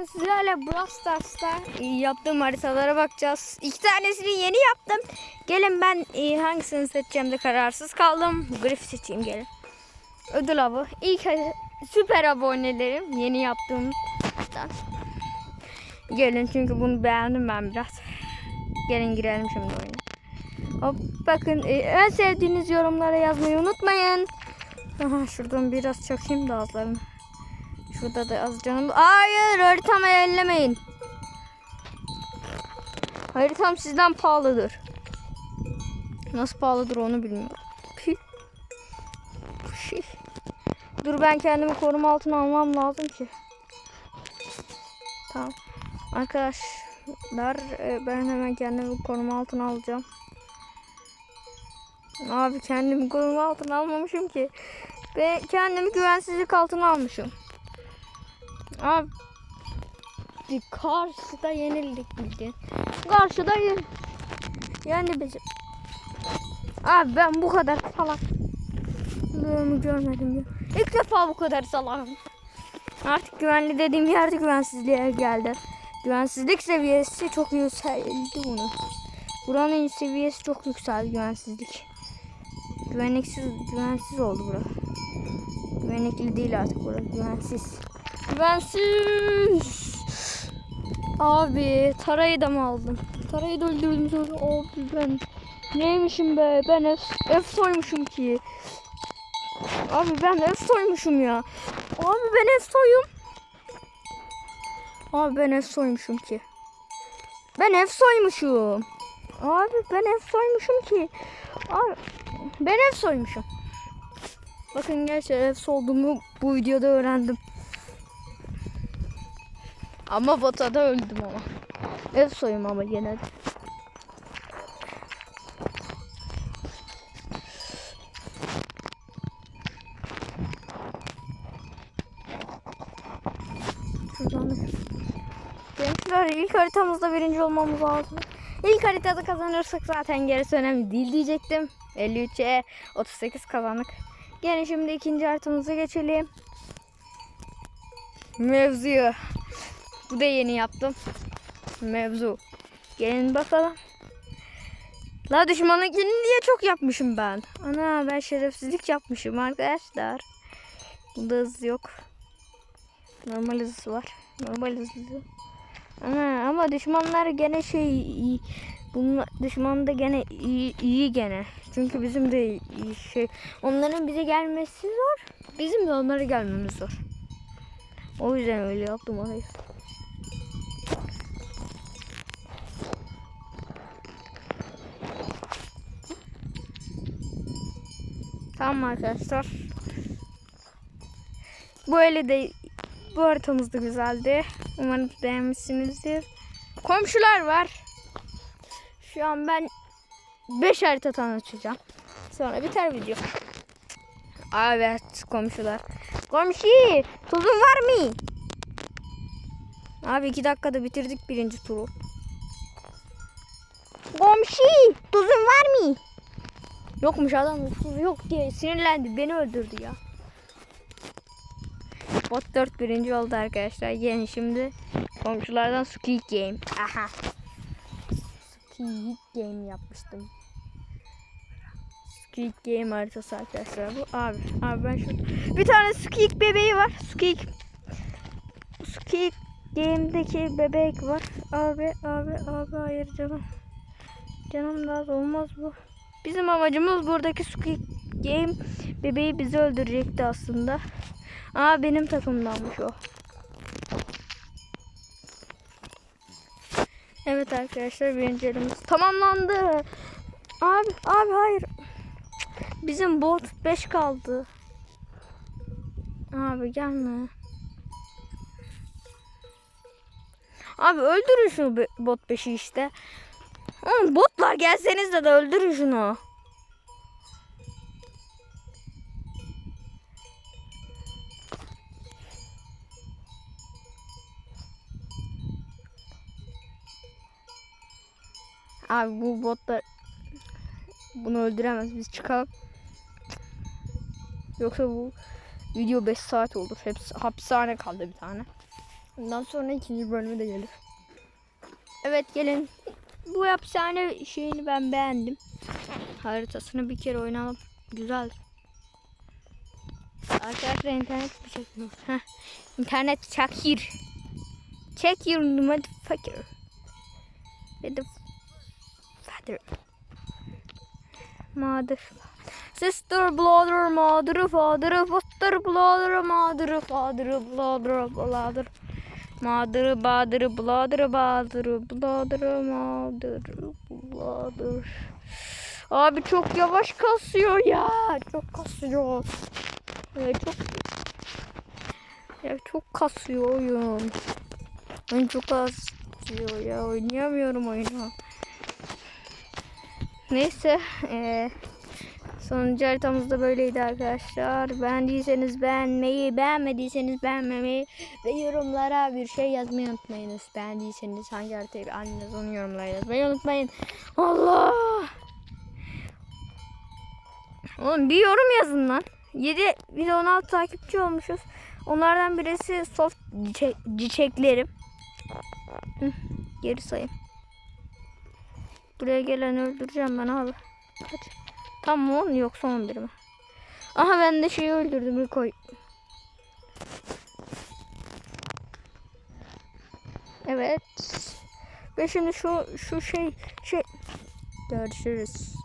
Sizlerle Brawl Stars'ta e, yaptığım haritalara bakacağız. İki tanesini yeni yaptım. Gelin ben e, hangisini seçeceğim de kararsız kaldım. Griff seçeyim gelin. Ödül avı. İlk hari- süper abonelerim yeni yaptığımdan. Gelin çünkü bunu beğendim ben biraz. Gelin girelim şimdi oyuna. Hop bakın e, en sevdiğiniz yorumlara yazmayı unutmayın. Şuradan biraz çakayım da ağızlarını. Şurada da az canım. Hayır haritamı ellemeyin. Haritam sizden pahalıdır. Nasıl pahalıdır onu bilmiyorum. Dur ben kendimi koruma altına almam lazım ki. Tamam. Arkadaşlar e, ben hemen kendimi koruma altına alacağım. Abi kendimi koruma altına almamışım ki. Ve kendimi güvensizlik altına almışım. Abi karşıda yenildik bildiğin. Karşıda yen yani bizim. Abi ben bu kadar salak görmedim ya. İlk defa bu kadar salakım. Artık güvenli dediğim yerde güvensizliğe geldi. Güvensizlik seviyesi çok yükseldi bunu. Buranın seviyesi çok yükseldi güvensizlik. Güvenliksiz, güvensiz oldu bura. Güvenlikli değil artık burası, güvensiz. Güvensiz. Abi tarayı da mı aldım? Tarayı da öldürdüm sonra. Abi ben neymişim be? Ben F, F soymuşum ki. Abi ben F soymuşum ya. Abi ben F soyum. Abi ben F soymuşum ki. Ben F soymuşum. Abi ben F soymuşum ki. Abi ben F soymuşum. Bakın gerçekten F olduğumu bu videoda öğrendim. Ama botada öldüm ama. Ev soyum ama gene da. Gençler ilk haritamızda birinci olmamız lazım. İlk haritada kazanırsak zaten gerisi önemli değil diyecektim. 53'e 38 kazandık. Gelin şimdi ikinci haritamıza geçelim. Mevzuyu. Bu da yeni yaptım. Mevzu. Gelin bakalım. La düşmanınkini niye çok yapmışım ben? Ana ben şerefsizlik yapmışım arkadaşlar. Bunda hız yok. Normal hız var. Normal hız. Ana ama düşmanlar gene şey iyi. Bunlar düşman da gene iyi, iyi gene. Çünkü bizim de iyi şey. Onların bize gelmesi zor. Bizim de onlara gelmemiz zor. O yüzden öyle yaptım orayı. Tamam arkadaşlar. Böyle de bu haritamız da güzeldi. Umarım beğenmişsinizdir. Komşular var. Şu an ben 5 harita tanıtacağım. Sonra biter video. Evet komşular. Komşu tuzun var mı? Abi 2 dakikada bitirdik birinci turu. Komşu tuzun var mı? Yokmuş adam tuz yok diye sinirlendi beni öldürdü ya. Bot 4 birinci oldu arkadaşlar. Gelin şimdi komşulardan Squid Game. Aha. Squid Game yapmıştım. Squid Game haritası arkadaşlar bu. Abi, abi ben şu bir tane Squid bebeği var. Squid Squid Game'deki bebek var. Abi, abi, abi hayır canım. Canım daha olmaz bu. Bizim amacımız buradaki Squid Game bebeği bizi öldürecekti aslında. Aa benim takımdanmış o. Evet arkadaşlar birinci elimiz tamamlandı. Abi abi hayır. Bizim bot 5 kaldı. Abi gelme. Abi öldürün şu bot 5'i işte. Oğlum botlar gelseniz de de öldürün şunu. Abi bu botlar bunu öldüremez. Biz çıkalım. Yoksa bu video 5 saat olur. Hepsi hapishane kaldı bir tane. Ondan sonra ikinci bölümü de gelir. Evet gelin. Bu hapishane şeyini ben beğendim. Haritasını bir kere oynayalım. Güzel. Arkadaşlar internet bir çekmiyor. Heh. İnternet çakir. Check your motherfucker. Mother father. Mother. Sister, brother, mother, father, foster, brother, mother, father, brother, brother. Mother, brother, brother, brother, brother, mother, brother. Abi çok yavaş kasıyor ya. Çok kasıyor. Ya çok ya çok kasıyor oyun. Oyun çok kasıyor ya. Oynayamıyorum oyunu. Neyse. Eee sonuncu haritamız da böyleydi arkadaşlar. Beğendiyseniz beğenmeyi, beğenmediyseniz beğenmemeyi ve yorumlara bir şey yazmayı unutmayınız. Beğendiyseniz hangi haritayı beğendiniz onu yorumlara yazmayı unutmayın. Allah! Oğlum bir yorum yazın lan. 7 bir de 16 takipçi olmuşuz. Onlardan birisi soft çiçek, çiçeklerim. Geri sayayım. Buraya gelen öldüreceğim ben abi. Kaç? Tam mı 10 yoksa 11 mi? Aha ben de şeyi öldürdüm koy. Evet. Ve şimdi şu şu şey şey görüşürüz.